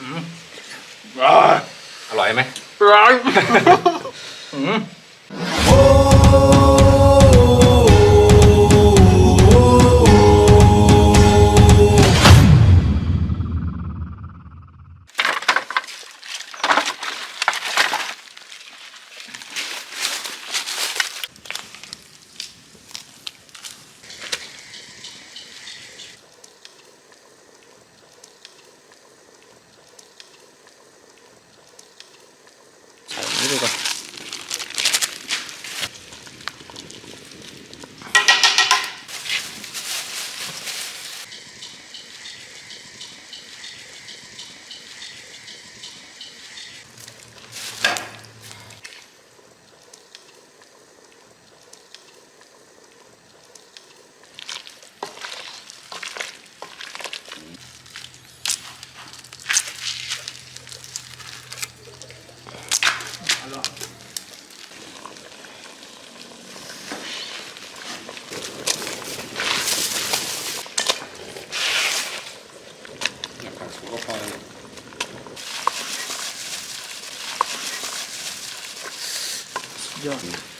อืมอ่าอร่อยไหมร้อน ยอด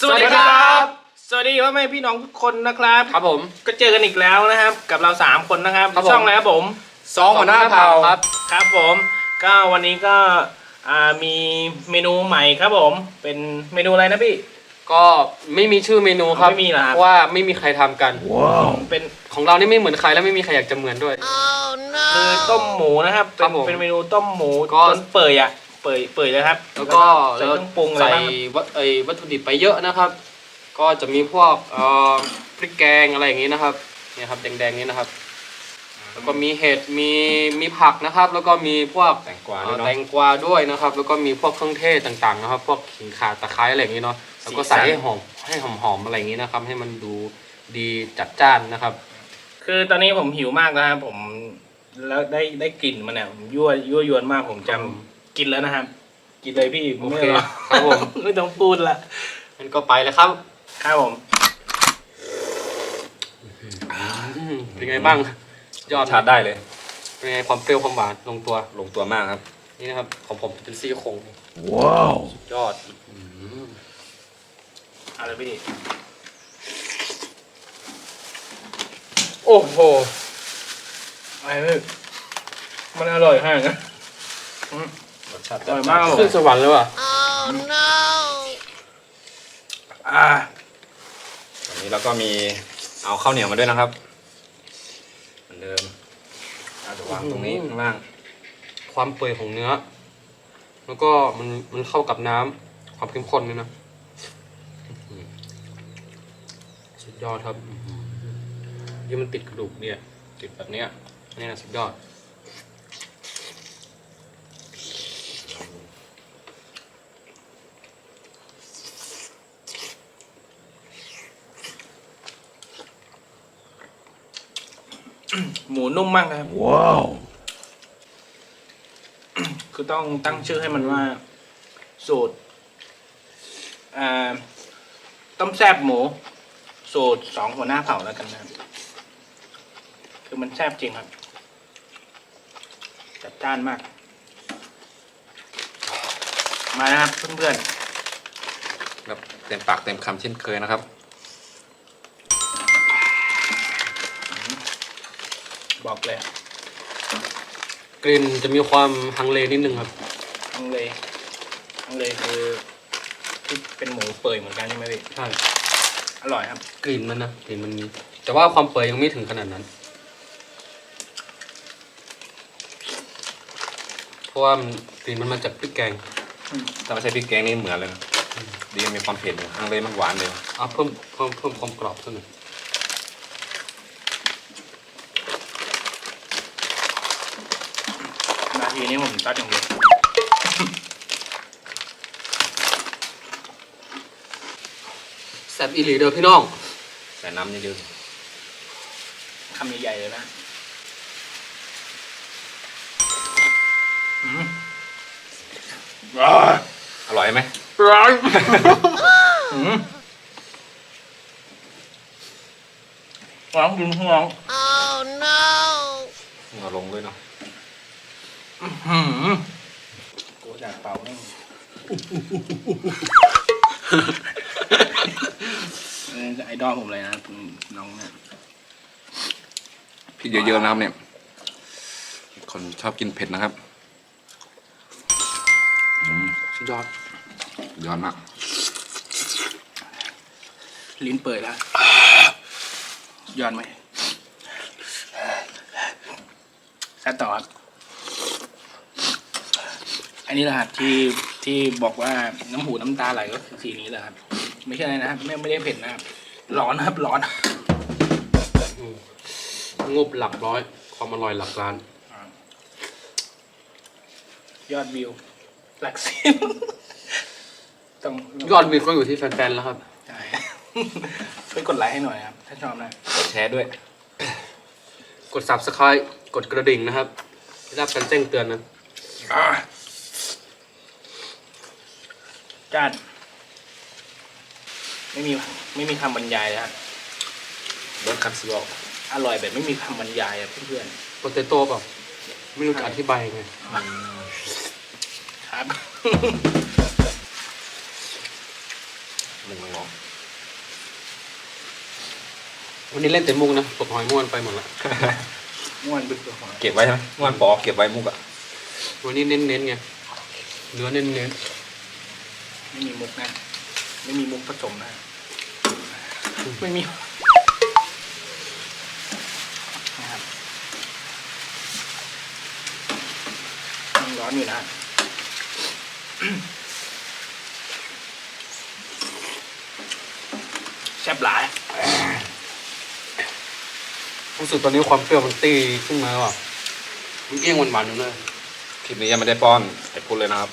สวัสดีครับ สวัสดีพ่อแม่พี่น้องทุกคนนะครับ ครับผม ก็เจอกันอีกแล้วนะครับ กับเราสามคนนะครับครับผม ช่องแล้วผม สองหัวหน้าเผ่าครับ ครับผม ก็วันนี้ก็อ่ามีเมนูใหม่ครับผม เป็นเมนูอะไรนะพี่ ก็ไม่มีชื่อเมนูครับไม่มีเหรอครับ เพราะว่าไม่มีใครทำกัน เป็นของเรานี่ไม่เหมือนใครและไม่มีใครอยากจะเหมือนด้วย คือต้มหมูนะครับครัเป็บนผมเป็นเมนูต้มหมูก็ จนเปื่อยอะ เปื่อยเปื่อยเลยครับแล้วก็ใส่เครื่องปรุงอะไรใส่บ้างวัตเอ้ยวัตถุดิบไปเยอะนะครับ ก็จะมีพวกเอ่อพริกแกงอะไรอย่างนี้นะครับเนี่ยครับแดงๆนี้นะครับ แล้วก็มีเห็ดมีมีผักนะครับ แล้วก็มีพวกแตงกวาเอ่ด้วยอเนาะแตงกวาด้วยนะครับ แล้วก็มีพวกเครื่องเทศต่างๆนะครับ พวกขิงข่าตะไคร้อะไรอย่างนี้เนาะแล้วก็ใส่ให้หอมให้หอมๆอะไรอย่างนี้นะครับ ให้มันดูดีจัดจ้านนะครับ คือตอนนี้ผมหิวมากนะครับผมแล้วได้ได้กลิ่นมันเนี่ยผมยั่วยั่วยวนมากผมจะครับผมกินแล้วนะครับ กินเลยพี่โอเคไม่รอครับผม ไม่ต้องพูดละมันก็ไปเลยครับครับผมอืมเป็นไงบ้าง ยอดชาติได้เลยเป็นไงความเปรี้ยวความหวานลงตัว ลงตัวมากครับ นี่นะครับ ของผมเป็นซี่โครงว้าว สุดยอดอืมเอาเลยพี่โอ้โหไอ้พี่มันอร่อยขนาดนั้นรสชาติอร่อยมากครับผขึ้นสวรรค์เลยว่ะอ่าวันนี้เราก็มีเอาข้าวเหนียวมาด้วยนะครับ เหมือนเดิมเอาจะวางตรงนี้ข้างล่าง ความเปื่อยของเนื้อ แล้วก็มันมันเข้ากับน้ำความเข้มข้นนี่นะอื้อหือสุดยอดครับอื้อหือยี่มันติดกระดูกเนี่ย ติดแบบเนี้ยนี่นะสุดยอด หมูนุ่มมากนะครับ ว้าว คือต้องตั้งชื่อให้มันว่า สูตรอ่าต้มแซบหมู สูตรสองหัวหน้าเผ่าแล้วกันนะครับ คือมันแซบจริงครับ จัดจ้านมาก มานะครับเพื่อนแบบเต็มปากเต็มคำเช่นเคยนะครับ เลยกลิ่นจะมีความฮังเลนิดนึงครับ ทั้งเลยทั้งเลยคือที่เป็นหมูเปื่อยเหมือนกันใช่ไหมพี่ใช่ อร่อยครับ กลิ่นมันนะกลิ่นมันมีแต่ว่าความเปื่อยยังไม่ถึงขนาดนั้น เพราะว่ามันกลิ่นมันมาจากพริกแกงถ้าไม่ใช่พริกแกงนี่เหมือนเลยนะดีมีความเผ็ดอยู่ข้างเลยมันหวานเลยอะเพิ่มเพิ่มเพิ่มความกรอบสักหน่อย นา ทีนี้ผมตัดอย่างเดียวแซ่บอีหลีเด้อพี่น้องใส่น้ำเยอะคำใหญ่ๆเลยนะอืมร้อนอร่อยไหมร้อนอืมร้อนกินร้อนเอาลงด้วยเนาะ หืมกูอยากเป่าแม่งเออไอดอลผมเลยนะน้องเนี่ยพริกเยอะๆนะครับเนี่ย คนชอบกินเผ็ดนะครับอืมสุดยอดสุดยอดมาก ลิ้นเปิดแล้วย้อนไหมแซ่บต่อครับ อันนี้แหละครับที่ที่บอกว่าน้ำหูน้ำตาไหลก็คือสีนี้แหละครับ ไม่ใช่อะไรนะครับไม่ไม่ได้เผ็ดนะครับร้อนนะครับร้อนงบหลักร้อย ความอร่อยหลักล้าน ยอดวิว หลักสิบต้องยอดวิวก็อยู่ที่แฟนๆแล้วครับใช่ช่วยกดไลค์ให้หน่อยครับ ถ้าชอบนะกดแชร์ด้วย กด subscribe กดกระดิ่งนะครับได้รับการแจ้งเตือนนะ จ้านไม่มีไม่มีคำบรรยายนะฮะรสคัตสึโร่อร่อยแบบไม่มีคำบรรยายอะเพื่อนโปเตโต้เปล่าไม่รู้จะอธิบายยังไงๆครับ มึงลองวันนี้เล่นแต่มุกนะตกหอยม้วนไปหมดละม่วนบึกตัวหอยเก็บไว้ใช่ไหมม่วันปอเก็บไว้มุกอะวันนี้เน้นๆไงเนื้อเน้น ไม่มีมุกนะ ไม่มีมุกผสมนะ ไม่มีนะครับยังร้อนอยู่นะแซ่บหลายๆรู้สึกตอนนี้ความเปรี้ยวมันตีขึ้นมาแล้วอะมันเอี้ยงหวานๆอยู่เลยคลิปนี้ยังไม่ได้ป้อนไอ้พูดเลยนะครับ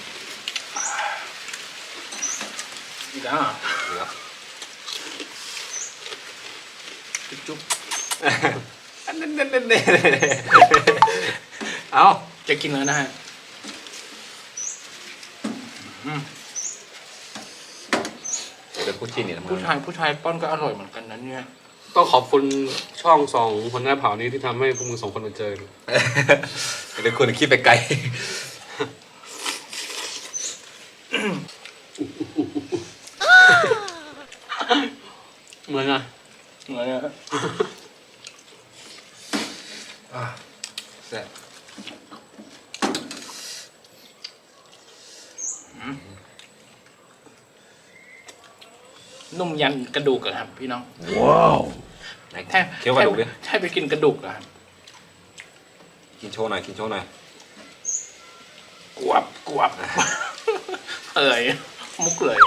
อีกแล้วเหรอเหลือจุ๊บจุ๊บอันนั้นเน่ๆเอาจะกินแล้วนะฮะอืมเป็นผู้จีนเนี่ยทำไมผู้ชายผู้ชายป้อนก็อร่อยเหมือนกันนะเนี่ยต้องขอบคุณช่องสองคนหน้าเผานี้ที่ทำให้พวกมึงสองคนมาเจอกันเดี๋ยวคุณคิดไปไกล เหมือนอะเหมือนอะแซ่บนุ่มยันกระดูกอะครับพี่น้องไหนแทบเคี้ยวกระดูกดิแทบไปกินกระดูกอะครับกินโชว์หน่อยกินโชว์หน่อยกวบกวบเอ่ยมุกเลย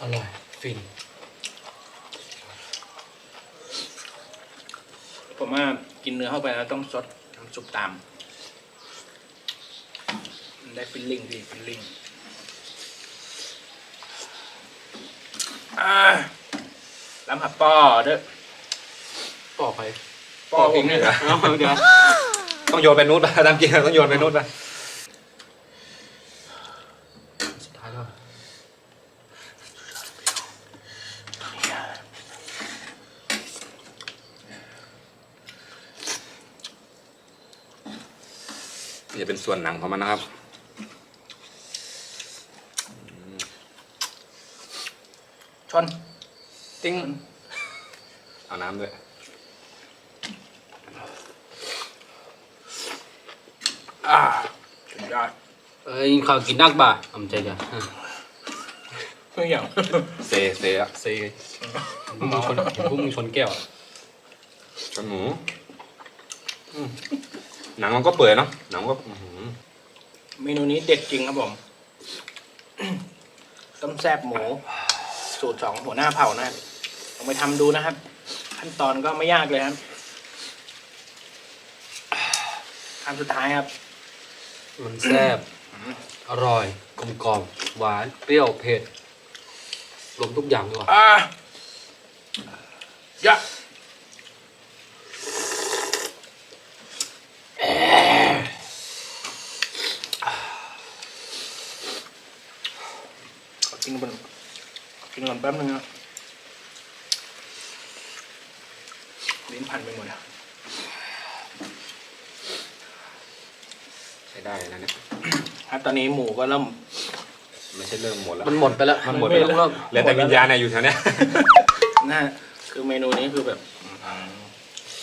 อร่อย ฟิน ผมว่ากินเนื้อเข้าไปแล้วต้องซดน้ำซุปตาม มันได้ฟิลลิ่งดีฟิลลิ่งอ่าลำหับป้อเด้อต่อไปป้อผมเนี่ยเอาเดี๋ยว ต้องโยนไปนู้นป่ะตามจริงต้องโยนไปนู้นป่ะ สุดท้ายแล้ว นี่จะเป็นส่วนหนังของมันนะครับชนติ้งเอาน้ำด้วยอ่าสุดยอดเอ้ยข้าวกินนักบ่าอำใจจ้ะไม่อย่างเซเซอะเซ่พวกมึงชนพวกมึงชนแก้วอะชนหมูอืม หนังมันก็เปื่อยเนาะหนังมันก็อื้อหือเมนูนี้เด็ดจริงครับผม ต้มแซ่บหมู สูตรสองหัวหน้าเผ่านะลองไปทำดูนะครับใครขั้นตอนก็ไม่ยากเลยครับคำสุดท้ายครับ มันแซ่บ อร่อย กลมกล่อมหวาน เปรี้ยว เผ็ดรวมทุกอย่างดีกว่า อะยะขอกินก่อนขอ กินก่อนแป๊บนึงนะลิ้นพันไปหมดอะใช้ได้นะเนี่ยครับตอนนี้หมูก็เริ่ม ไม่ใช่เริ่มหมดแล้ว มันหมดไปแล้วมันหมดไม่ไปแล้วเริ่มเหลือแต่วิญญาณเนี่ยอยู่แถวเนี้ย นะฮะคือเมนูนี้คือแบบ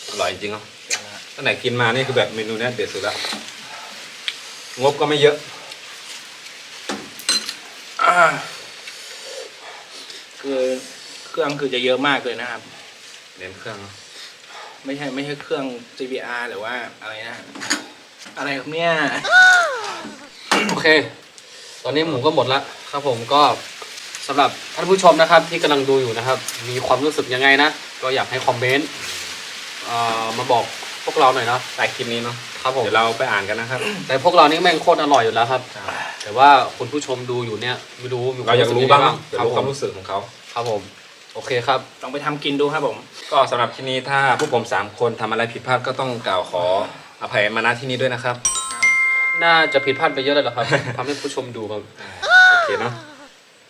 อร่อยจริงเนาะอย่างนะตั้งแต่กินมานี่คือแบบเมนูเนี้ยเด็ดสุดละงบก็ไม่เยอะ อ่าคือเค รื่องคือจะเยอะมากเลยนะครับ เน้นเครื่องเนอะไม่ใช่ไม่ใช่เครื่อง GBR หรือว่าอะไรนะ อะไรครับเนี่ย โอเค ตอนนี้หมูก็หมดแล้วครับผมก็สำหรับท่านผู้ชมนะครับที่กำลังดูอยู่นะครับ มีความรู้สึกยังไงนะ ก็อยากให้คอมเมนต์เอ่อมาบอกพวกเราหน่อยเนาะใต้คลิปนี้เนาะครับผมเดี๋ยวเราไปอ่านกันนะครับ แต่พวกเรานี่แม่งโคตรอร่อยอยู่แล้วครับ แต่ว่าคุณผู้ชมดูอยู่เนี่ยไม่รู้มีเราอยากรู้บ้างเนอะอยากครับรู้ผความมรู้สึกของเขา ครับผม โอเคครับ ลองไปทำกินดูครับผม ก็สำหรับที่นี้ถ้าพวกผมสามคนทำอะไรผิดพลาดก็ต้องกล่าวขออภัยมาณที่นี้ด้วยนะครับ น่าจะผิดพลาดไปเยอะเลยเหรอครับ ทำให้ผู้ชมดูครับโอเคเนาะ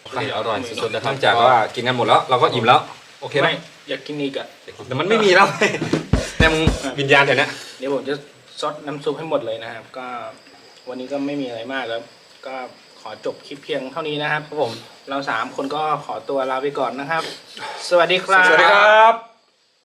โอเคอร่อยสุดๆเลยครันบอกจากว่ากินกันหมดแล้วเราก็อิ่มแล้ว โอเคไหมไม่อยากกินอีกอะแต่มันไม่มีแล้ว แต่มึงวิญญาณแถวเนี้ยเดี๋ยวผมจะซดน้ำซุปให้หมดเลยนะครับ ก็วันนี้ก็ไม่มีอะไรมากแล้วก็ ขอจบคลิปเพียงเท่านี้นะครับผม เราสามคนก็ขอตัวลาไปก่อนนะครับ สวัสดีครับ สวัสดีครับ